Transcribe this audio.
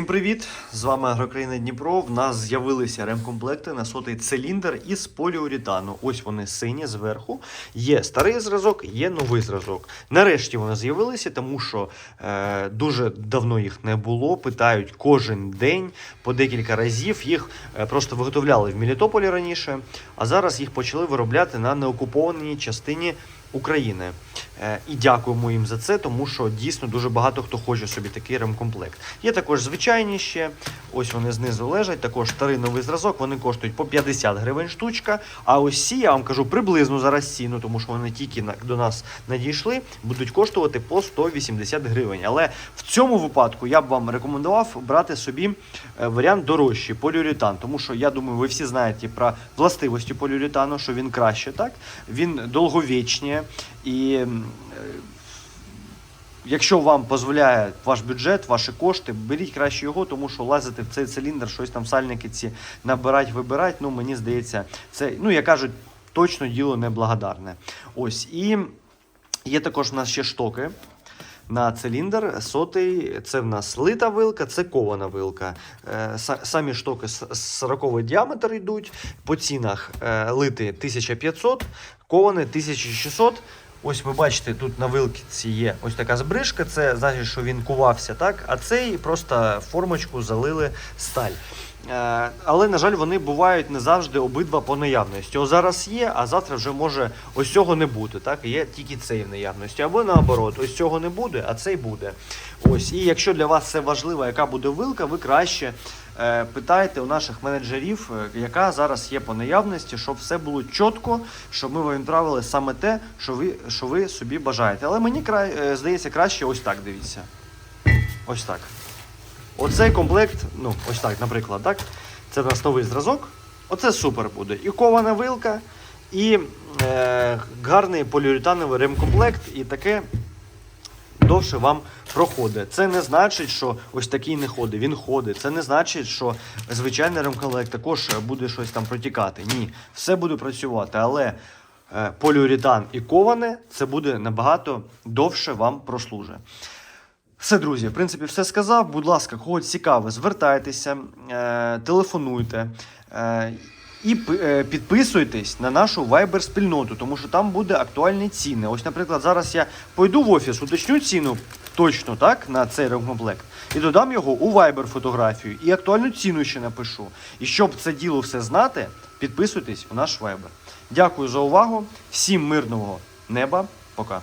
Всім привіт! З вами Агрокраїна Дніпро. В нас з'явилися ремкомплекти на сотий циліндр із поліуретану. Ось вони сині зверху. Є старий зразок, є новий зразок. Нарешті вони з'явилися, тому що е, дуже давно їх не було. Питають кожен день по декілька разів. Їх е, просто виготовляли в Мелітополі раніше, а зараз їх почали виробляти на неокупованій частині України. Е, І дякуємо їм за це, тому що дійсно дуже багато хто хоче собі такий ремкомплект. Є також звичайні ще. Ось вони знизу лежать. Також старий новий зразок. Вони коштують по 50 гривень штучка. А ось ці, я вам кажу, приблизно зараз ціну, тому що вони тільки до нас надійшли, будуть коштувати по 180 гривень. Але в цьому випадку я б вам рекомендував брати собі е, варіант дорожчий поліуретан, тому що я думаю, ви всі знаєте про властивості поліуретану, що він краще, так? Він і. е, Якщо вам дозволяє ваш бюджет, ваші кошти, беріть краще його, тому що лазити в цей циліндр, щось там сальники ці набирать, вибирать. Ну мені здається, це ну як кажуть, точно діло неблагодарне. Ось і є також у нас ще штоки. На циліндр сотий, це в нас лита вилка, це кована вилка. Е, Самі штоки с- 40 діаметр йдуть. По цінах е, лити 1500, ковани 1600. Ось ви бачите, тут на вилці є ось така збрижка, це значить, що він кувався, так? А цей просто формочку залили сталь. Е, Але, на жаль, вони бувають не завжди обидва по наявності. О, зараз є, а завтра вже може ось цього не бути. Так? Є тільки цей в наявності. Або наоборот, ось цього не буде, а цей буде. Ось. І якщо для вас це важливо, яка буде вилка, ви краще е, питайте у наших менеджерів, е, яка зараз є по наявності, щоб все було чітко, щоб ми вам відправили саме те, що ви, що ви собі бажаєте. Але мені кра... е, здається краще ось так дивіться. Ось так. Оцей комплект, ну, ось так, наприклад, так? Це нас новий зразок. Оце супер буде. І кована вилка, і е, гарний поліуретановий ремкомплект, і таке довше вам проходить. Це не значить, що ось такий не ходить. Він ходить. Це не значить, що звичайний ремкомплект також буде щось там протікати. Ні, все буде працювати, але е, поліуретан і коване це буде набагато довше вам прослужить. Все, друзі, в принципі, все сказав. Будь ласка, кого цікаво, звертайтеся, е, телефонуйте. Е, і е, підписуйтесь на нашу Viber спільноту, тому що там буде актуальні ціни. Ось, наприклад, зараз я пойду в офіс, уточню ціну точно так на цей ремкомплект і додам його у Viber фотографію і актуальну ціну ще напишу. І щоб це діло все знати, підписуйтесь у наш Viber. Дякую за увагу. Всім мирного неба. Пока.